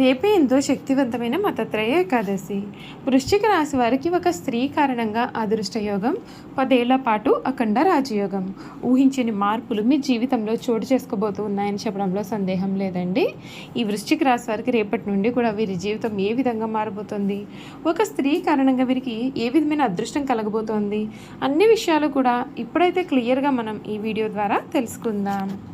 రేపే ఎంతో శక్తివంతమైన మతత్రయ ఏకాదశి. వృశ్చిక రాశి వారికి ఒక స్త్రీ కారణంగా అదృష్టయోగం పదేళ్ళ పాటు అఖండ రాజయోగం. ఊహించని మార్పులు మీ జీవితంలో చోటు చేసుకోబోతూ ఉన్నాయని చెప్పడంలో సందేహం లేదండి. ఈ వృశ్చిక రాశి వారికి రేపటి నుండి కూడా వీరి జీవితం ఏ విధంగా మారబోతుంది? ఒక స్త్రీ కారణంగా వీరికి ఏ విధమైన అదృష్టం కలగబోతోంది? అన్ని విషయాలు కూడా ఇప్పుడైతే క్లియర్గా మనం ఈ వీడియో ద్వారా తెలుసుకుందాం.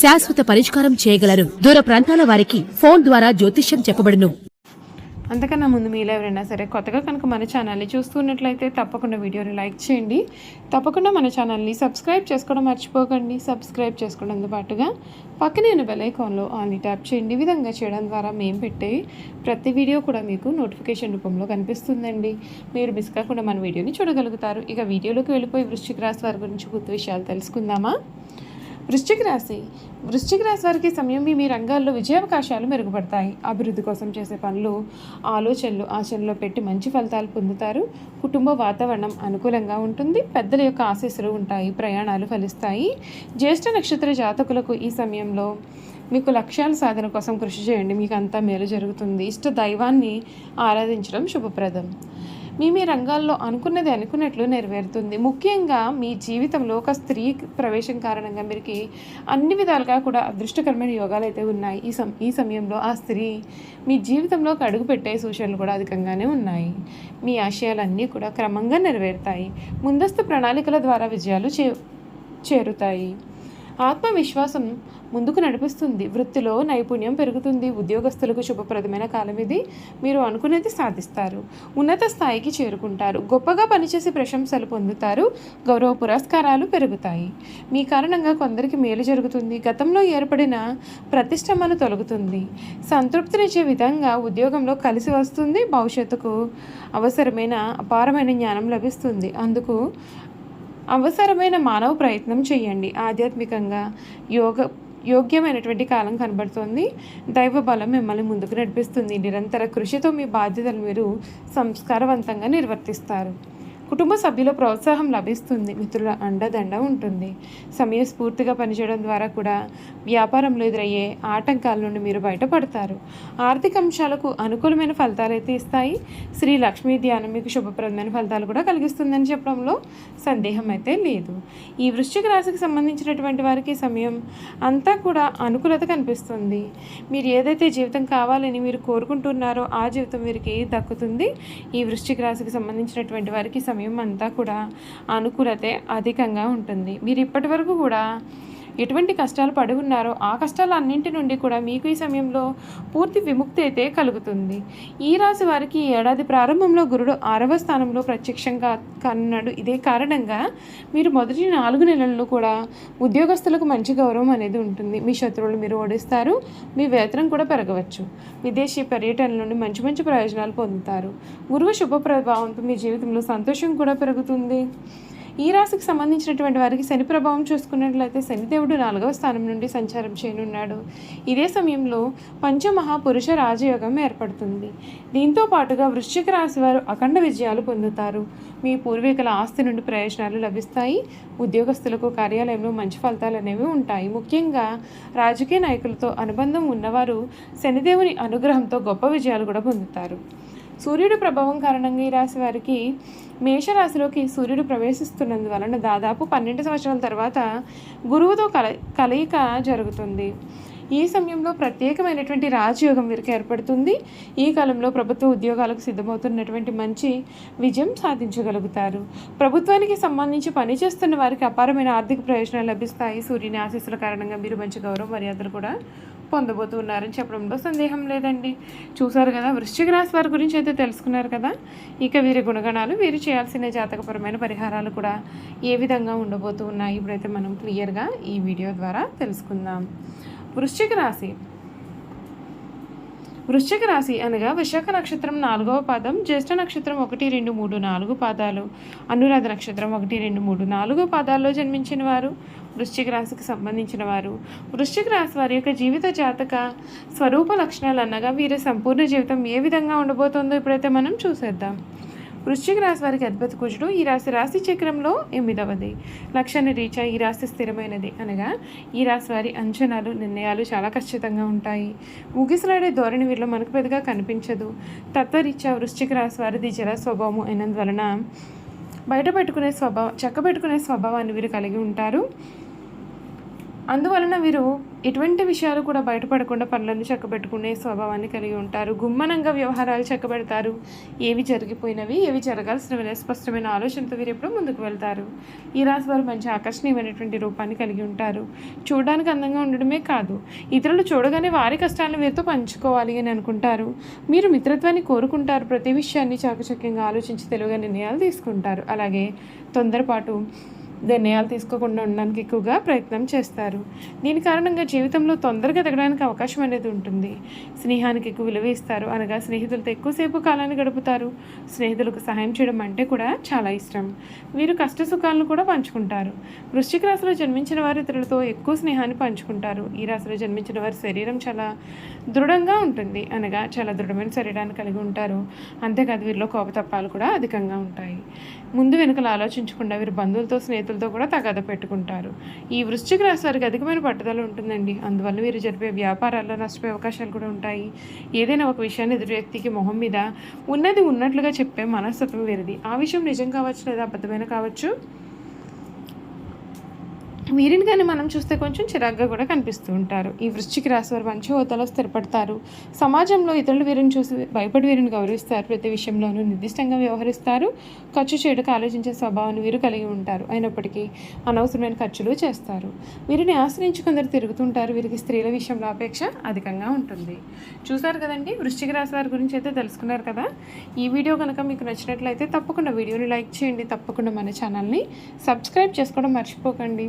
శాశ్వత పరిష్కారం చేయగలరు. దూర ప్రాంతాల వారికి ఫోన్ ద్వారా జ్యోతిష్యం చెప్పబడును. అంతకన్నా ముందు మీలో ఎవరైనా సరే కొత్తగా కనుక మన ఛానల్ని చూస్తున్నట్లయితే తప్పకుండా వీడియోని లైక్ చేయండి. తప్పకుండా మన ఛానల్ని సబ్స్క్రైబ్ చేసుకోవడం మర్చిపోకండి. సబ్స్క్రైబ్ చేసుకోవడంతో పాటుగా పక్కనే ఉన్న బెల్ ఐకాన్లో ట్యాప్ చేయండి. ఈ విధంగా చేయడం ద్వారా మేము పెట్టే ప్రతి వీడియో కూడా మీకు నోటిఫికేషన్ రూపంలో కనిపిస్తుందండి. మీరు మిస్ కాకుండా మన వీడియోని చూడగలుగుతారు. ఇక వీడియోలోకి వెళ్ళిపోయి వృశ్చిక రాశి వారి గురించి గుర్తు విషయాలు తెలుసుకుందామా? వృశ్చిక రాశి. వృశ్చిక రాశి వారికి సమయం మీ రంగాల్లో విజయావకాశాలు మెరుగుపడతాయి. అభివృద్ధి కోసం చేసే పనులు ఆలోచనలు ఆచరణలో పెట్టి మంచి ఫలితాలు పొందుతారు. కుటుంబ వాతావరణం అనుకూలంగా ఉంటుంది. పెద్దల యొక్క ఆశీస్సులు ఉంటాయి. ప్రయాణాలు ఫలిస్తాయి. జ్యేష్ఠ నక్షత్ర జాతకులకు ఈ సమయంలో మీకు లక్ష్యాల సాధన కోసం కృషి చేయండి. మీకు అంతా మేలు జరుగుతుంది. ఇష్ట దైవాన్ని ఆరాధించడం శుభప్రదం. మీ మీ రంగాల్లో అనుకున్నది అనుకున్నట్లు నెరవేరుతుంది. ముఖ్యంగా మీ జీవితంలో ఒక స్త్రీ ప్రవేశం కారణంగా మీకు అన్ని విధాలుగా కూడా అదృష్టకరమైన యోగాలు అయితే ఉన్నాయి. ఈ సమ ఈ సమయంలో ఆ స్త్రీ మీ జీవితంలోకి అడుగుపెట్టే సూచనలు కూడా అధికంగానే ఉన్నాయి. మీ ఆశయాలన్నీ కూడా క్రమంగా నెరవేరుతాయి. ముందస్తు ప్రణాళికల ద్వారా విజయాలు చే చేరుతాయి. ఆత్మవిశ్వాసం ముందుకు నడిపిస్తుంది. వృత్తిలో నైపుణ్యం పెరుగుతుంది. ఉద్యోగస్తులకు శుభప్రదమైన కాలం ఇది. మీరు అనుకునేది సాధిస్తారు. ఉన్నత స్థాయికి చేరుకుంటారు. గొప్పగా పనిచేసి ప్రశంసలు పొందుతారు. గౌరవ పురస్కారాలు పెరుగుతాయి. మీ కారణంగా కొందరికి మేలు జరుగుతుంది. గతంలో ఏర్పడిన ప్రతిష్టమను తొలగుతుంది. సంతృప్తినిచ్చే విధంగా ఉద్యోగంలో కలిసి వస్తుంది. భవిష్యత్తుకు అవసరమైన అపారమైన జ్ఞానం లభిస్తుంది. అందుకు అవసరమైన మానవ ప్రయత్నం చేయండి. ఆధ్యాత్మికంగా యోగ యోగ్యమైనటువంటి కాలం కనబడుతోంది. దైవ బలం మిమ్మల్ని ముందుకు నడిపిస్తుంది. నిరంతర కృషితో మీ బాధ్యతలు మీరు సంస్కారవంతంగా నిర్వర్తిస్తారు. కుటుంబ సభ్యుల ప్రోత్సాహం లభిస్తుంది. మిత్రుల అండదండ ఉంటుంది. సమయస్ఫూర్తిగా పనిచేయడం ద్వారా కూడా వ్యాపారంలో ఎదురయ్యే ఆటంకాల నుండి మీరు బయటపడతారు. ఆర్థిక అంశాలకు అనుకూలమైన ఫలితాలు అయితే ఇస్తాయి. శ్రీ లక్ష్మీ ధ్యానం మీకు శుభప్రదమైన ఫలితాలు కూడా కలిగిస్తుందని చెప్పడంలో సందేహం అయితే లేదు. ఈ వృశ్చిక రాశికి సంబంధించినటువంటి వారికి సమయం అంతా కూడా అనుకూలత కనిపిస్తుంది. మీరు ఏదైతే జీవితం కావాలని మీరు కోరుకుంటున్నారో ఆ జీవితం వీరికి దక్కుతుంది. ఈ వృశ్చిక రాశికి సంబంధించినటువంటి వారికి సమయం సమయం అంతా కూడా అనుకూలతే అధికంగా ఉంటుంది. మీరు ఇప్పటి వరకు కూడా ఎటువంటి కష్టాలు పడి ఉన్నారో ఆ కష్టాలన్నింటి నుండి కూడా మీకు ఈ సమయంలో పూర్తి విముక్తి అయితే కలుగుతుంది. ఈ రాశి వారికి ఈ ఏడాది ప్రారంభంలో గురుడు ఆరవ స్థానంలో ప్రత్యక్షంగా కన్నాడు. ఇదే కారణంగా మీరు మొదటి నాలుగు నెలల్లో కూడా ఉద్యోగస్తులకు మంచి గౌరవం అనేది ఉంటుంది. మీ శత్రువులు మీరు ఓడిస్తారు మీ వేతనం కూడా పెరగవచ్చు. విదేశీ పర్యటన నుండి మంచి మంచి ప్రయోజనాలు పొందుతారు. గురువు శుభ ప్రభావంతో మీ జీవితంలో సంతోషం కూడా పెరుగుతుంది. ఈ రాశికి సంబంధించినటువంటి వారికి శని ప్రభావం చూసుకున్నట్లయితే శనిదేవుడు నాలుగవ స్థానం నుండి సంచారం చేయనున్నాడు. ఇదే సమయంలో పంచమహాపురుష రాజయోగం ఏర్పడుతుంది. దీంతో పాటుగా వృశ్చిక రాశి వారు అఖండ విజయాలు పొందుతారు. మీ పూర్వీకుల ఆస్తి నుండి ప్రయోజనాలు లభిస్తాయి. ఉద్యోగస్తులకు కార్యాలయంలో మంచి ఫలితాలు అనేవి ఉంటాయి. ముఖ్యంగా రాజకీయ నాయకులతో అనుబంధం ఉన్నవారు శనిదేవుని అనుగ్రహంతో గొప్ప విజయాలు కూడా పొందుతారు. సూర్యుడి ప్రభావం కారణంగా ఈ రాశి వారికి మేషరాశిలోకి సూర్యుడు ప్రవేశిస్తున్నందువలన దాదాపు పన్నెండు సంవత్సరాల తర్వాత గురువుతో కల కలయిక జరుగుతుంది. ఈ సమయంలో ప్రత్యేకమైనటువంటి రాజయోగం వీరికి ఏర్పడుతుంది. ఈ కాలంలో ప్రభుత్వ ఉద్యోగాలకు సిద్ధమవుతున్నటువంటి మంచి విజయం సాధించగలుగుతారు. ప్రభుత్వానికి సంబంధించి పనిచేస్తున్న వారికి అపారమైన ఆర్థిక ప్రయోజనాలు లభిస్తాయి. సూర్యుని ఆశీస్సుల కారణంగా మీరు మంచి గౌరవ మర్యాదలు కూడా పొందబోతున్నారని చెప్పడంలో సందేహం లేదండి. చూసారు కదా వృశ్చిక రాశి వారి గురించి అయితే తెలుసుకున్నారు కదా. ఇక వీరి గుణగణాలు వీరు చేయాల్సిన జాతకపరమైన పరిహారాలు కూడా ఏ విధంగా ఉండబోతూ ఉన్నాయి? ఇప్పుడైతే మనం క్లియర్గా ఈ వీడియో ద్వారా తెలుసుకుందాం. వృశ్చిక రాశి. వృశ్చిక రాశి అనగా విశాఖ నక్షత్రం నాలుగవ పాదం జ్యేష్ఠ నక్షత్రం ఒకటి రెండు మూడు నాలుగు పాదాలు అనురాధ నక్షత్రం ఒకటి రెండు మూడు నాలుగు పాదాల్లో జన్మించిన వారు. వృశ్చిక రాశికి సంబంధించిన వారు. వృశ్చిక రాశి వారి యొక్క జీవిత జాతక స్వరూప లక్షణాలు అనగా వీరి సంపూర్ణ జీవితం ఏ విధంగా ఉండబోతుందో ఇప్పుడైతే మనం చూసేద్దాం. వృశ్చిక రాశి వారికి అద్భుత కుజుడు ఈ రాశి రాశి చక్రంలో ఎనిమిదవది. లక్ష్యాన్ని రీచ్ అయ్యి ఈ రాశి స్థిరమైనది అనగా ఈ రాశి వారి అంచనాలు నిర్ణయాలు చాలా ఖచ్చితంగా ఉంటాయి. ఊగిసలాడే ధోరణి వీరిలో మనకు పెద్దగా కనిపించదు. తత్వరీత్యా వృశ్చిక రాశి వారిది జల స్వభావం అయినందువలన బయట పెట్టుకునే స్వభావం చక్క పెట్టుకునే స్వభావాన్ని వీరు కలిగి ఉంటారు. అందువలన వీరు ఎటువంటి విషయాలు కూడా బయటపడకుండా పనులను చక్కబెట్టుకునే స్వభావాన్ని కలిగి ఉంటారు. గుమ్మనంగా వ్యవహారాలు చక్కబెడతారు. ఏవి జరిగిపోయినవి ఏవి జరగాల్సినవి స్పష్టమైన ఆలోచనతో వీరు ఎప్పుడు ముందుకు వెళ్తారు. ఈ రాశి వారు మంచి ఆకర్షణీయమైనటువంటి రూపాన్ని కలిగి ఉంటారు. చూడడానికి అందంగా ఉండడమే కాదు ఇతరులు చూడగానే వారి కష్టాలను వీరితో పంచుకోవాలి అని అనుకుంటారు. మీరు మిత్రత్వాన్ని కోరుకుంటారు. ప్రతి విషయాన్ని చాకచక్యంగా ఆలోచించి తెలివిగా నిర్ణయాలు తీసుకుంటారు. అలాగే తొందరపాటు నిర్ణయాలు తీసుకోకుండా ఉండడానికి ఎక్కువగా ప్రయత్నం చేస్తారు. దీని కారణంగా జీవితంలో తొందరగా ఎదగడానికి అవకాశం అనేది ఉంటుంది. స్నేహానికి ఎక్కువ విలువ ఇస్తారు. అనగా స్నేహితులతో ఎక్కువసేపు కాలాన్ని గడుపుతారు. స్నేహితులకు సహాయం చేయడం అంటే కూడా చాలా ఇష్టం. వీరు కష్ట సుఖాలను కూడా పంచుకుంటారు. వృశ్చిక రాశిలో జన్మించిన వారు ఇతరులతో ఎక్కువ స్నేహాన్ని పంచుకుంటారు. ఈ రాశిలో జన్మించిన వారి శరీరం చాలా దృఢంగా ఉంటుంది. అనగా చాలా దృఢమైన శరీరాన్ని కలిగి ఉంటారు. అంతేకాదు వీరిలో కోపతప్పాలు కూడా అధికంగా ఉంటాయి. ముందు వెనుకలు ఆలోచించకుండా వీరు బంధువులతో స్నేహితులతో కూడా తగాద పెట్టుకుంటారు. ఈ వృశ్చిక రాశి వారికి అధికమైన పట్టుదల ఉంటుందండి. అందువల్ల వీరు జరిపే వ్యాపారాల్లో నష్టపోయే అవకాశాలు కూడా ఉంటాయి. ఏదైనా ఒక విషయాన్ని ఎదురు వ్యక్తికి మొహం మీద ఉన్నది ఉన్నట్లుగా చెప్పే మనస్తత్వం వీరిది. ఆ విషయం నిజం కావచ్చు లేదా అబద్ధమైన కావచ్చు? వీరిని కానీ మనం చూస్తే కొంచెం చిరాగ్గా కూడా కనిపిస్తూ ఉంటారు. ఈ వృశ్చిక రాశి వారు మంచి హోదాలో స్థిరపడతారు. సమాజంలో ఇతరులు వీరిని చూసి భయపడి వీరిని గౌరవిస్తారు. ప్రతి విషయంలోనూ నిర్దిష్టంగా వ్యవహరిస్తారు. ఖర్చు చేయడానికి ఆలోచించే స్వభావాన్ని వీరు కలిగి ఉంటారు. అయినప్పటికీ అనవసరమైన ఖర్చులు చేస్తారు. వీరిని ఆశ్రయించి కొందరు తిరుగుతుంటారు. వీరికి స్త్రీల విషయంలో అపేక్ష అధికంగా ఉంటుంది. చూసారు కదండి? వృశ్చిక రాశి వారి గురించి అయితే తెలుసుకున్నారు కదా? ఈ వీడియో కనుక మీకు నచ్చినట్లయితే తప్పకుండా వీడియోని లైక్ చేయండి. తప్పకుండా మన ఛానల్ని సబ్స్క్రైబ్ చేసుకోవడం మర్చిపోకండి.